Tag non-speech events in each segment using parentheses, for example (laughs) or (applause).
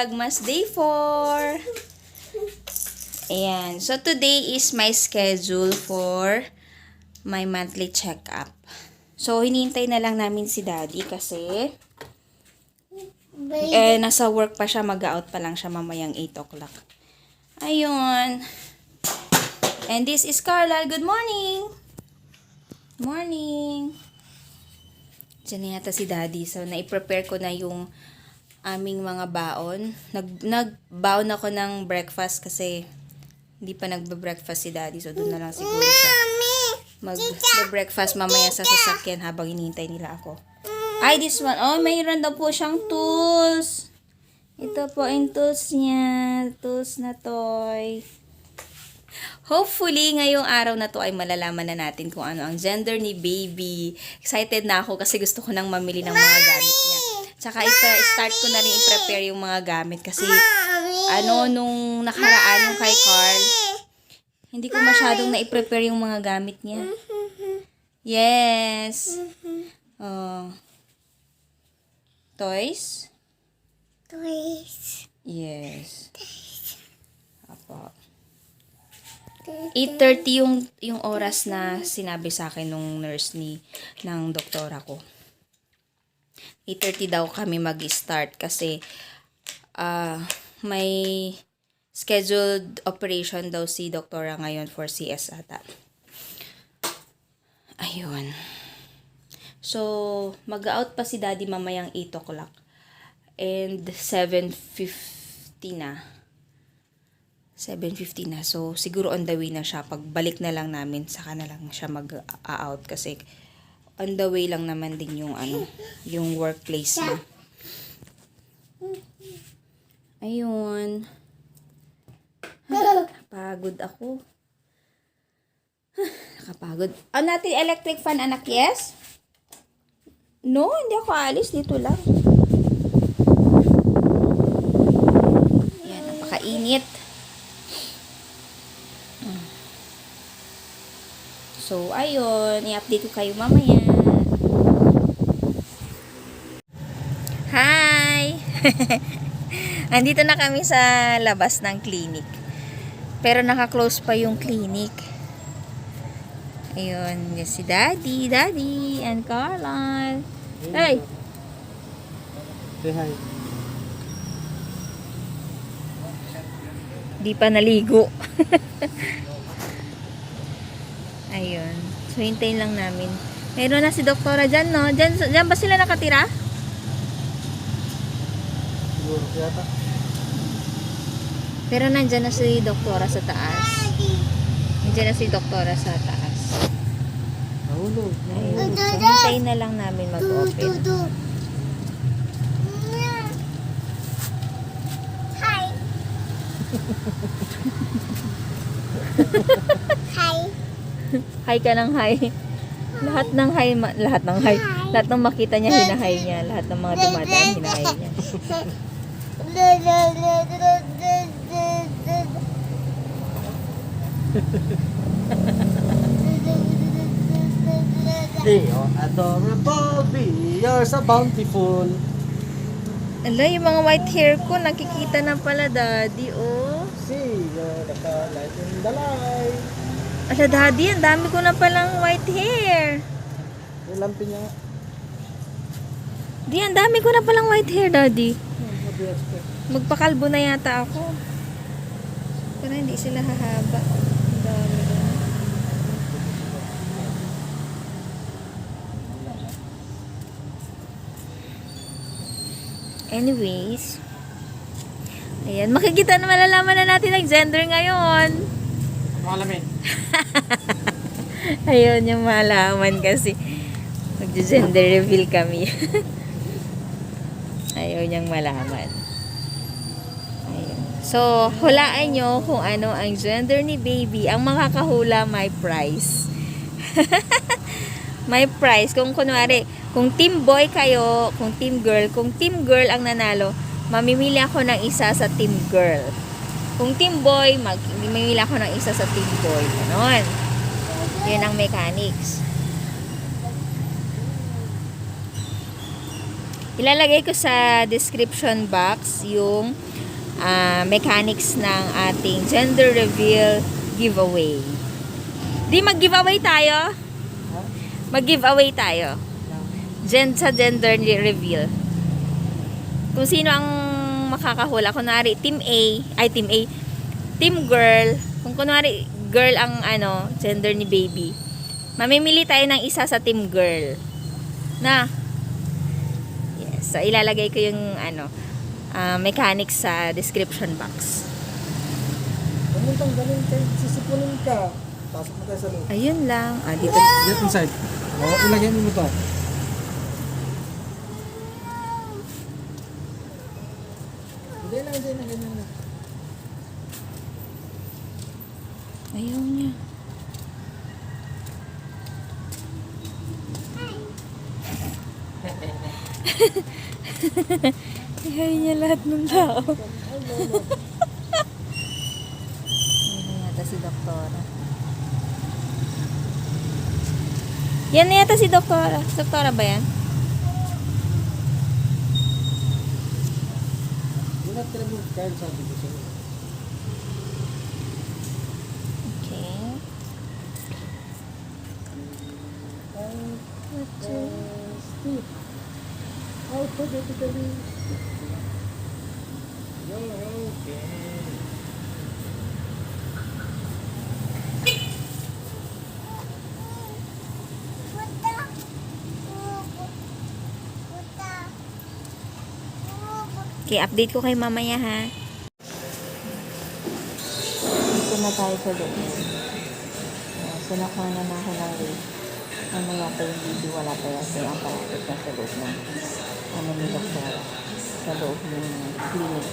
Vlogmas Day 4. Ayan. So, today is my schedule for my monthly check-up. So, hinihintay na lang namin si Daddy kasi eh, nasa work pa siya. Mag-out pa lang siya mamayang 8 o'clock. Ayun. And this is Carla. Good morning! Morning! Diyan na yata si Daddy. So, nai-prepare ko na yung aming mga baon. Nag, nagbaon ako ng breakfast kasi hindi pa nagbe-breakfast si Daddy. So, doon na lang siguro siya mag-breakfast mamaya sa sasakyan habang hinihintay nila ako. Ay, this one. Oh, mayroon daw po siyang tools. Ito po ang tools niya. Tools na toy. Hopefully, ngayong araw na to ay malalaman na natin kung ano ang gender ni baby. Excited na ako kasi gusto ko nang mamili ng mga gamit niya. Tsaka ita- start ko na rin i-prepare yung mga gamit kasi ano nung nakaraan yung kay Carl, hindi ko masyadong na-prepare yung mga gamit niya. Yes. Oh. Toys? Toys. Yes. Apo. 8.30 yung, yung oras na sinabi sa akin nung nurse ni, ng doktora ko. 8.30 daw kami mag-start kasi ah may scheduled operation daw si doktora ngayon for CS ata. Ayun. So, mag-out pa si daddy mamayang 8 o'clock. And 7.50 na. 7.50 na. So, siguro on the way na siya. Pagbalik na lang namin, saka na lang siya mag-out. Kasi on the way lang naman din yung ano, yung workplace niya. Ayun. Nakapagod ako. Nakapagod. On natin electric fan, anak, yes? No, hindi ako alis. Dito lang. Yan, napakainit. Hmm. So, ayun. I-update ko kayo mamaya. Hi! (laughs) Andito na kami sa labas ng clinic. Pero naka-close pa yung clinic. Ayun, si Daddy, Daddy, and Carla. Hey! Say hi. Di pa naligo. (laughs) Ayun. So, hintayin lang namin. Meron na si Doktora dyan, no? Dyan, dyan ba sila nakatira? Siguro yata. Pero nandyan na si Doktora sa taas. Nandyan na si Doktora sa taas. Nahulog. Ayun. So, hintayin na lang namin mag-open. Hi. Hi. Hi ka ng hi. Lahat ng hi, lahat ng hi. Lahat ng makita niya, hinahay niya. Lahat ng mga dumadaan, (laughs) hinahay niya. They are adorable. Be you're so bountiful. Ala, yung mga white hair ko, nakikita na pala, daddy, oh. See, you're the light in the light. Ala, daddy, ang dami ko na palang white hair. Yung lampi niya. Di, ang dami ko na palang white hair, daddy. Hmm, Magpakalbo na yata ako. Pero hindi sila hahaba. Ang dami. Anyways. Ayan, makikita na malalaman na natin ang gender ngayon. Makalamin. (laughs) Ayun yung malaman kasi. Mag-gender reveal kami. (laughs) Niyang malaman. Ayun. So, hulaan nyo kung ano ang gender ni baby. Ang makakahula, may prize. (laughs) may prize. Kung kunwari, kung team boy kayo, kung team girl, kung team girl ang nanalo, mamimili ako ng isa sa team girl. Kung team boy, mamimili ako ng isa sa team boy. Ganon. Yun ang mechanics. Ilalagay ko sa description box yung ah, mechanics ng ating gender reveal giveaway. Di mag-giveaway tayo? Mag-giveaway tayo. Gen sa gender reveal. Kung sino ang makakahula. Kunwari, team A, ay team A, team girl. Kung kunwari, girl ang ano, gender ni baby. Mamimili tayo ng isa sa team girl. Na. So, ilalagay ko yung ano, ah, mechanics sa description box. Ganun tang ganun kay sisipunin ka. Pasok mo tayo sa loob. Ayun lang. Ah, dito. Get inside. O, ilagay mo to. Hindi na, hindi na, ganyan na. Ayaw niya. (laughs) Ayaw niya lahat ng tao. Yan yata si Doktora. Yan na yata si Doktora. Doktora ba yan? Hindi na tinabog kahit sabi ko sa'yo. Okay. Steve. Alphabetically. You're okay. Puta. Puta. Okay, update ko kay mamaya ha. Dito na tayo sa loob. So, nakuha na na ako ng rate. Mamaya pa yung video, wala pa yan. Kaya ang palapit na sa loob ng ano ni Doktora. Sa loob ng clinic.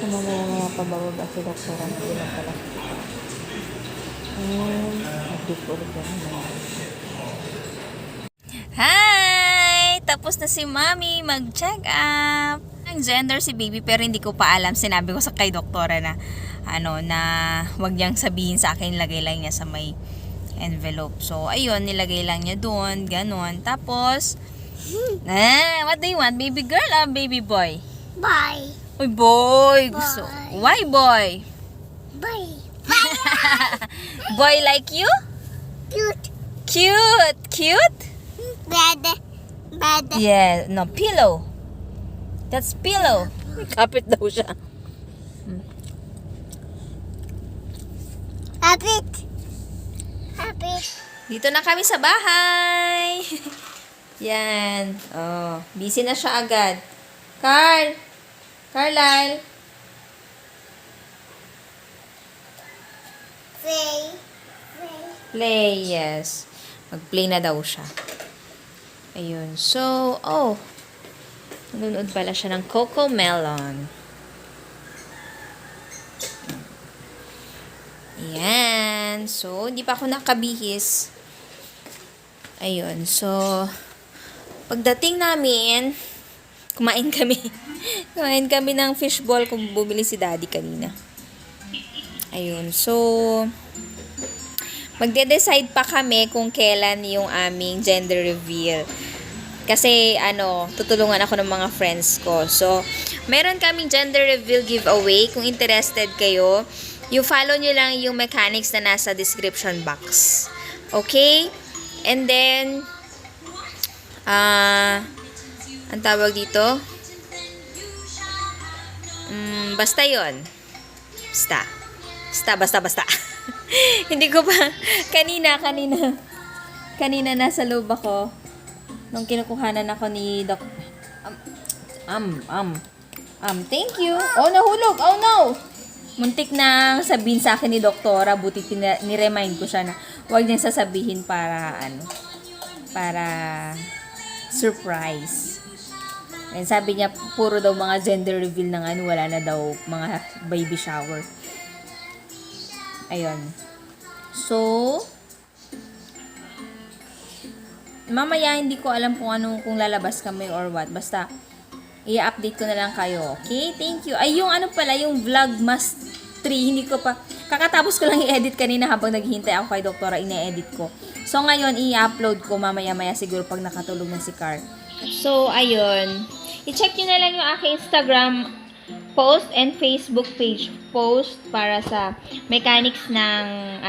So, mamaya maya pa bababa si Doktora. Hindi na pala. Ayun. Update ko yan. Hi! Tapos na si Mami mag-check up. Ang gender si baby pero hindi ko pa alam. Sinabi ko sa kay doktora na ano na wag niyang sabihin sa akin, lagay lang niya sa may envelope. So, ayun, nilagay lang niya doon, ganon. Tapos, ah, what do you want? Baby girl or baby boy? Bye. Uy, boy! Gusto. Boy. Why boy? Bye. (laughs) Boy like you? Cute. Cute! Cute? Bed. Bed. Yeah, no, pillow. That's pillow. Kapit daw siya. Habit. Habit. Dito na kami sa bahay. (laughs) Yan. Oh, busy na siya agad. Carl! Carlisle! Play. Play. Play, yes. Mag-play na daw siya. Ayun. So, oh. Nanonood pala siya ng Coco Melon. Yan. So, hindi pa ako nakabihis. Ayun. So, pagdating namin, kumain kami. (laughs) kumain kami ng fishball kung bumili si daddy kanina. Ayun. So, magde-decide pa kami kung kailan yung aming gender reveal. Kasi, ano, tutulungan ako ng mga friends ko. So, meron kaming gender reveal giveaway. Kung interested kayo, you follow nyo lang yung mechanics na nasa description box. Okay? And then, ah, ang tawag dito? Mm, basta yon Basta. Basta, basta, basta. (laughs) Hindi ko pa, kanina, kanina, kanina nasa loob ako, nung kinukuhanan ako ni Doc, um, um, um, um, thank you. Oh, nahulog. Oh, no. Muntik na sabihin sa akin ni Doktora, buti ni-remind ko siya na huwag niyang sasabihin para, ano, para surprise. And sabi niya, puro daw mga gender reveal ng ano, wala na daw mga baby shower. Ayun. So, mamaya hindi ko alam kung ano, kung lalabas kami or what. Basta, i-update ko na lang kayo. Okay? Thank you. Ay, yung ano pala, yung Vlogmas 3, hindi ko pa, kakatapos ko lang i-edit kanina habang naghihintay ako kay Doktora, ine-edit ko. So, ngayon, i-upload ko mamaya-maya siguro pag nakatulog na si Car. So, ayun. I-check nyo na lang yung aking Instagram post and Facebook page post para sa mechanics ng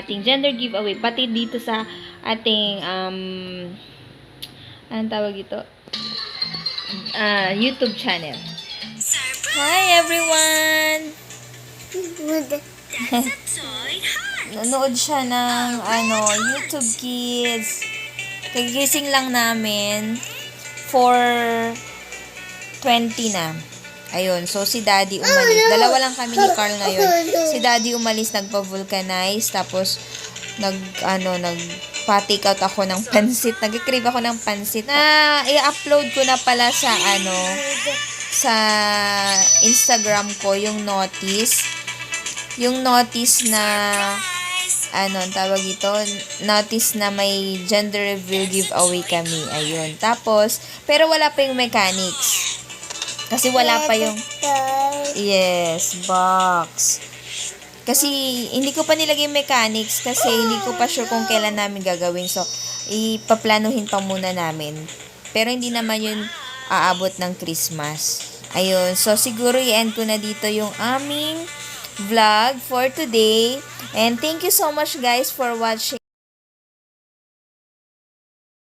ating gender giveaway. Pati dito sa ating, um, anong tawag ito? Ah, YouTube channel. Hi, everyone! Good. Nanood siya ng, ano, YouTube Kids. Kagising lang namin for 20 na. Ayun, so si Daddy umalis. Dalawa lang kami ni Carl ngayon. Si Daddy umalis, nagpa-vulcanize, tapos nag, ano, nag pa-take out ako ng pansit. Nag-crave ako ng pansit. Na, i-upload ko na pala sa, ano, sa Instagram ko, yung notice. Yung notice na, ano, tawag ito, notice na may gender reveal giveaway kami. Ayun. Tapos, pero wala pa yung mechanics. Kasi wala pa yung, yes, box. Kasi, hindi ko pa nilagay yung mechanics kasi hindi ko pa sure kung kailan namin gagawin. So, ipaplanuhin pa muna namin. Pero hindi naman yun aabot ng Christmas. Ayun. So, siguro i-end ko na dito yung aming vlog for today. And thank you so much guys for watching.